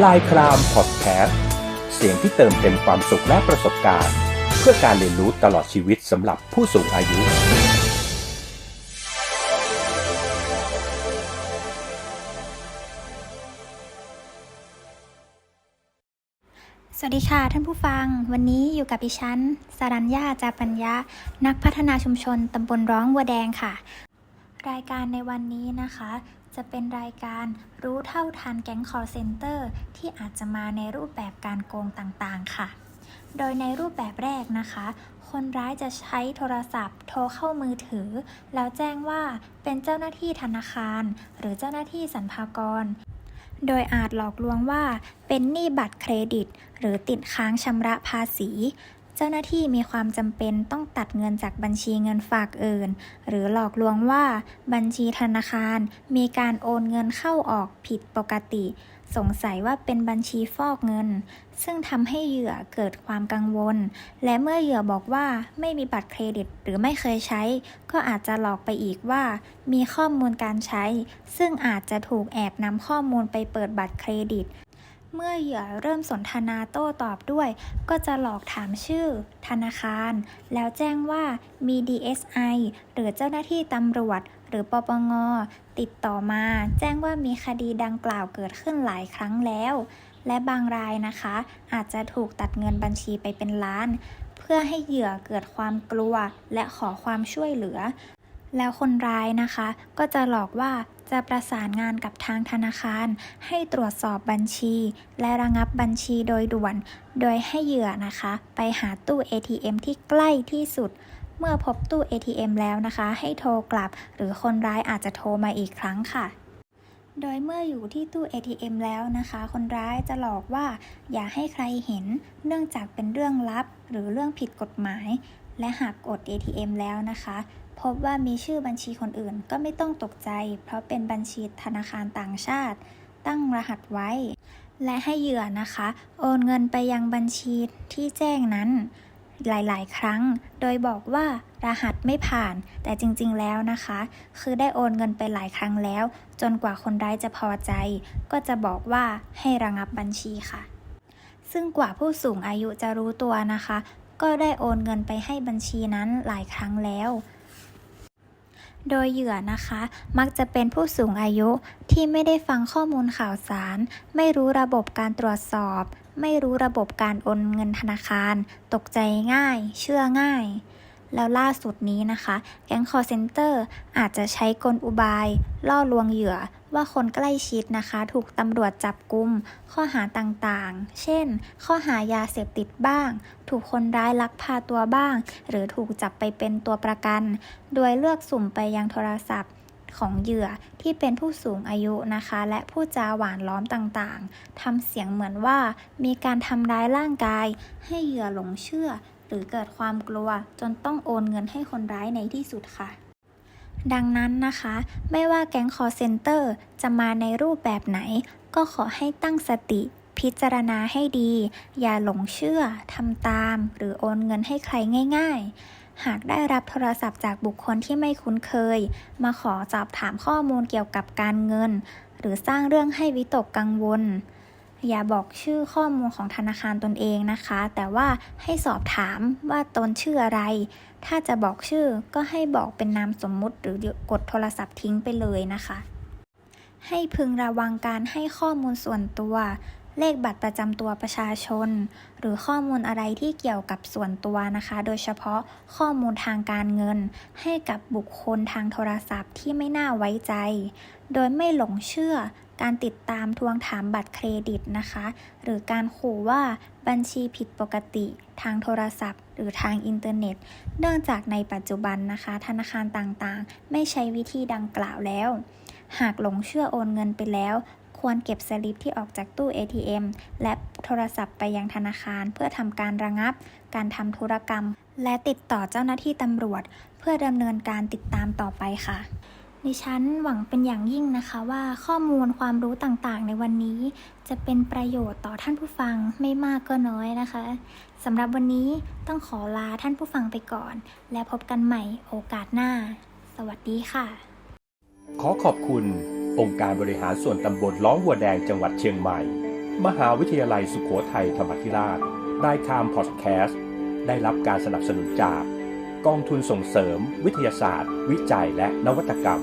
ลายครามพอดแคสต์เสียงที่เติมเต็มความสุขและประสบการณ์ เพื่อการเรียนรู้ตลอดชีวิตสำหรับผู้สูงอายุ สวัสดีค่ะท่านผู้ฟัง วันนี้อยู่กับดิฉันสารัญญาจาปัญญานักพัฒนาชุมชนตำบลร้องวัวแดงค่ะ รายการในวันนี้นะคะ จะเป็นรายการรู้เท่าทันแก๊งคอร์เซนเตอร์ที่อาจจะมาในรูปแบบการโกงต่างๆ ค่ะ โดยในรูปแบบแรกนะคะ คนร้ายจะใช้โทรศัพท์ โทรเข้ามือถือ แล้วแจ้งว่าเป็นเจ้าหน้าที่ธนาคาร หรือเจ้าหน้าที่สรรพากร โดยอาจหลอกลวงว่าเป็นหนี้บัตรเครดิต หรือติดค้างชำระภาษี เจ้าหน้าที่มีความจำเป็นต้องตัดเงินจากบัญชีเงินฝากอื่น หรือหลอกลวงว่าบัญชีธนาคาร มีการโอนเงินเข้าออกผิดปกติ สงสัยว่าเป็นบัญชีฟอกเงิน ซึ่งทำให้เหยื่อเกิดความกังวล และเมื่อเหยื่อบอกว่าไม่มีบัตรเครดิตหรือไม่เคยใช้ ก็อาจจะหลอกไปอีกว่า มีข้อมูลการใช้ ซึ่งอาจจะถูกแอบนำข้อมูลไปเปิดบัตรเครดิต เมื่อเหยื่อเริ่มสนทนาโต้ตอบด้วย ก็จะหลอกถามชื่อ ธนาคาร แล้วแจ้งว่ามี DSI หรือเจ้าหน้าที่ตำรวจ หรือปปง ติดต่อมา แจ้งว่ามีคดีดังกล่าวเกิดขึ้นหลายครั้งแล้ว และบางรายนะคะ อาจจะถูกตัดเงินบัญชีไปเป็นล้าน เพื่อให้เหยื่อเกิดความกลัวและขอความช่วยเหลือแล้วคนร้ายนะคะ ก็จะหลอกว่า จะประสานงานกับทางธนาคาร ให้ตรวจสอบบัญชี และระงับบัญชีโดยด่วน โดยให้เหยื่อนะคะ ไปหาตู้ ATM ที่ใกล้ที่สุด เมื่อพบตู้ ATM แล้วนะคะ ให้โทรกลับ หรือคนร้ายอาจจะโทรมาอีกครั้งค่ะโดยเมื่ออยู่ที่ตู้ ATM แล้วนะคะ คนร้ายจะหลอกว่า อย่าให้ใครเห็น เนื่องจากเป็นเรื่องลับ หรือเรื่องผิดกฎหมาย และหากกด ATM แล้วนะคะ พบว่ามีชื่อบัญชีคนอื่นก็ไม่ต้องตกใจ เพราะเป็นบัญชีธนาคารต่างชาติ ตั้งรหัสไว้ และให้เหยื่อนะคะ โอนเงินไปยังบัญชีที่แจ้งนั้นหลาย ๆ ครั้ง โดยบอกว่ารหัสไม่ผ่าน แต่จริง ๆ แล้วนะคะ คือได้โอนเงินไปหลายครั้งแล้ว จนกว่าคนร้ายจะพอใจ ก็จะบอกว่าให้ระงับบัญชีค่ะ ซึ่งกว่าผู้สูงอายุจะรู้ตัวนะคะ ก็ได้โอนเงินไปให้บัญชีนั้นหลายครั้งแล้ว โดยเหยื่อนะคะ มักจะเป็นผู้สูงอายุที่ไม่ได้ฟังข้อมูลข่าวสาร ไม่รู้ระบบการตรวจสอบ ไม่รู้ระบบการโอนเงินธนาคาร ตกใจง่าย เชื่อง่ายแล้วล่าสุดนี้นะคะ แก๊งคอร์เซนเตอร์อาจจะใช้กลอุบาย ล่อลวงเหยื่อ ว่าคนใกล้ชิดนะคะ ถูกตำรวจจับกุม ข้อหาต่างๆ เช่น ข้อหายาเสพติดบ้าง ถูกคนร้ายลักพาตัวบ้าง หรือถูกจับไปเป็นตัวประกัน โดยเลือกสุ่มไปยังโทรศัพท์ของเหยื่อที่เป็นผู้สูงอายุนะคะ และผู้จาหวานล้อมต่างๆทำเสียงเหมือนว่ามีการทำร้ายร่างกาย ให้เหยื่อหลงเชื่อ หรือเกิดความกลัวจนต้องโอนเงินให้คนร้ายในที่สุดค่ะ ดังนั้นนะคะ ไม่ว่าแก๊งคอร์เซนเตอร์จะมาในรูปแบบไหน ก็ขอให้ตั้งสติ พิจารณาให้ดี อย่าหลงเชื่อทำตาม หรือโอนเงินให้ใครง่าย ๆ หากได้รับโทรศัพท์จากบุคคลที่ไม่คุ้นเคย มาขอสอบถามข้อมูลเกี่ยวกับการเงิน หรือสร้างเรื่องให้วิตกกังวล อย่าบอกชื่อข้อมูลของธนาคารตนเองนะคะ แต่ว่าให้สอบถามว่าตนชื่ออะไร ถ้าจะบอกชื่อก็ให้บอกเป็นนามสมมุติหรือกดโทรศัพท์ทิ้งไปเลยนะคะ ให้พึงระวังการให้ข้อมูลส่วนตัว เลขบัตรประจำตัวประชาชน หรือข้อมูลอะไรที่เกี่ยวกับส่วนตัวนะคะ โดยเฉพาะข้อมูลทางการเงิน ให้กับบุคคลทางโทรศัพท์ที่ไม่น่าไว้ใจ โดยไม่หลงเชื่อ การติดตามทวงถามบัตรเครดิตนะคะ หรือการขู่ว่าบัญชีผิดปกติ ทางโทรศัพท์ หรือทางอินเทอร์เน็ต เนื่องจากในปัจจุบันนะคะ ธนาคารต่างๆ ไม่ใช้วิธีดังกล่าวแล้ว หากหลงเชื่อโอนเงินไปแล้ว ควรเก็บสลิปที่ออกจากตู้ ATM และโทรศัพท์ไปยังธนาคารเพื่อทำการระงับ การทำธุรกรรม และติดต่อเจ้าหน้าที่ตำรวจ เพื่อดำเนินการติดตามต่อไปค่ะ ดิฉันหวังเป็นอย่างยิ่งนะคะว่าข้อมูลความรู้ต่างๆ ในวันนี้ จะเป็นประโยชน์ต่อท่านผู้ฟังไม่มากก็น้อยนะคะสำหรับวันนี้ต้องขอลาท่านผู้ฟังไปก่อน และพบกันใหม่โอกาสหน้า สวัสดีค่ะ ขอขอบคุณ องค์การบริหารส่วนตำบลล้องวัวแดงจังหวัดเชียงใหม่ มหาวิทยาลัยสุโขทัยธรรมธิราชรายการพอดแคสต์ได้รับการสนับสนุนจาก กองทุนส่งเสริม วิทยาศาสตร์ วิจัยและนวัตกรรม